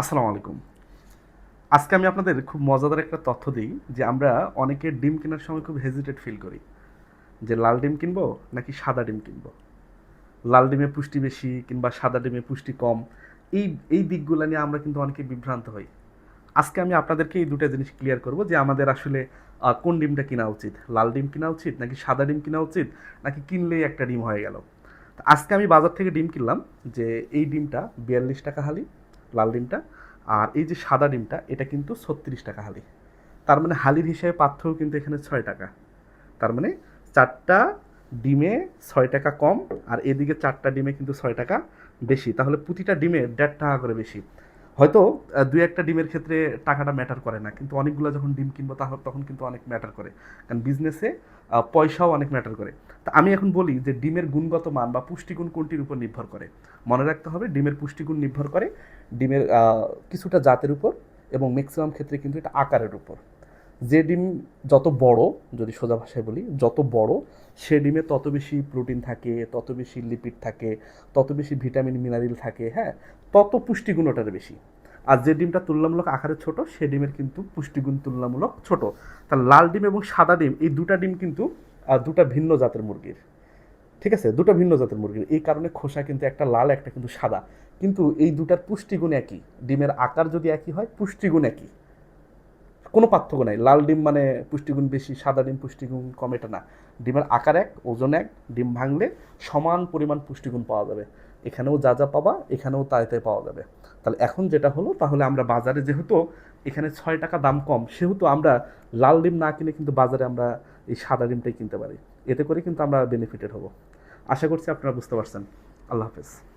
আসসালামু আলাইকুম। আজকে আমি আপনাদের খুব মজাদার একটা তথ্য দিই যে আমরা অনেকে ডিম কেনার সময় খুব হেজিটেট ফিল করি। যে লাল ডিম কিনবো নাকি সাদা ডিম কিনবো? লাল ডিমে পুষ্টি বেশি কিংবা সাদা ডিমে পুষ্টি কম, এই এই দিকগুলো নিয়ে আমরা কিন্তু অনেকে বিভ্রান্ত হই। আজকে আমি আপনাদেরকে এই দুটো জিনিস ক্লিয়ার করব যে আমাদের আসলে কোন ডিমটা কেনা উচিত? লাল ডিম কেনা উচিত নাকি সাদা ডিম কেনা উচিত নাকি কিনলেই একটা ডিম হয়ে গেল? আজকে আমি বাজার থেকে ডিম কিনলাম যে এই ডিমটা বিয়াল্লিশ টাকা হালি লাল ডিমটা আর এই যে সাদা ডিমটা, এটা কিন্তু ছত্রিশ টাকা হালি। তার মানে হালির হিসেবে পার্থক্য কিন্তু এখানে ছয় টাকা। তার মানে চারটা ডিমে ছয় টাকা কম আর এদিকে চারটা ডিমে কিন্তু ছয় টাকা বেশি। তাহলে প্রতিটা ডিমে দেড় টাকা করে বেশি। হয়তো দুই একটা ডিমের ক্ষেত্রে টাকাটা ম্যাটার করে না, কিন্তু অনেকগুলো যখন ডিম কিনবো তাহলে তখন কিন্তু অনেক ম্যাটার করে। কারণ বিজনেসে পয়সাও অনেক ম্যাটার করে। তা আমি এখন বলি যে ডিমের গুণগত মান বা পুষ্টিগুণ কোনটির উপর নির্ভর করে? মনে রাখতে হবে ডিমের পুষ্টিগুণ নির্ভর করে ডিমের কিছুটা জাতের উপর এবং ম্যাক্সিমাম ক্ষেত্রে কিন্তু এটা আকারের উপর। যে ডিম যত বড়, যদি সোজা ভাষায় বলি, যত বড় সে ডিমে তত বেশি প্রোটিন থাকে, তত বেশি লিপিড থাকে, তত বেশি ভিটামিন মিনারেল থাকে হ্যাঁ? তত পুষ্টিগুণ ওটার বেশি। আর যে ডিমটা তুলনামূলক আকারে ছোট, সে ডিমের কিন্তু পুষ্টিগুণ তুলনামূলক ছোট। তার লাল ডিম এবং সাদা ডিম, এই দুটা ডিম কিন্তু দুটা ভিন্ন জাতের মুরগির। ঠিক আছে? দুটো ভিন্ন জাতের মুরগির। এই কারণে খোসা কিন্তু একটা লাল, একটা কিন্তু সাদা। কিন্তু এই দুটার পুষ্টিগুণ একই। ডিমের আকার যদি একই হয়, পুষ্টিগুণ একই। কোনো পার্থক্য নাই। লাল ডিম মানে পুষ্টিগুণ বেশি, সাদা ডিম পুষ্টিগুণ কম, এটা না। ডিমের আকার এক, ওজন এক, ডিম ভাঙলে সমান পরিমাণ পুষ্টিগুণ পাওয়া যাবে। এখানেও যা যা পাবা, এখানেও তাই তাই পাওয়া যাবে। তাহলে এখন যেটা হলো, তাহলে আমরা বাজারে যেহেতু এখানে ছয় টাকা দাম কম, সেহেতু আমরা লাল ডিম না কিনে কিন্তু বাজারে আমরা এই সাদা ডিমটাই কিনতে পারি। এতে করে কিন্তু আমরা বেনিফিটেড হব। আশা করছি আপনারা বুঝতে পারছেন। আল্লাহ হাফেজ।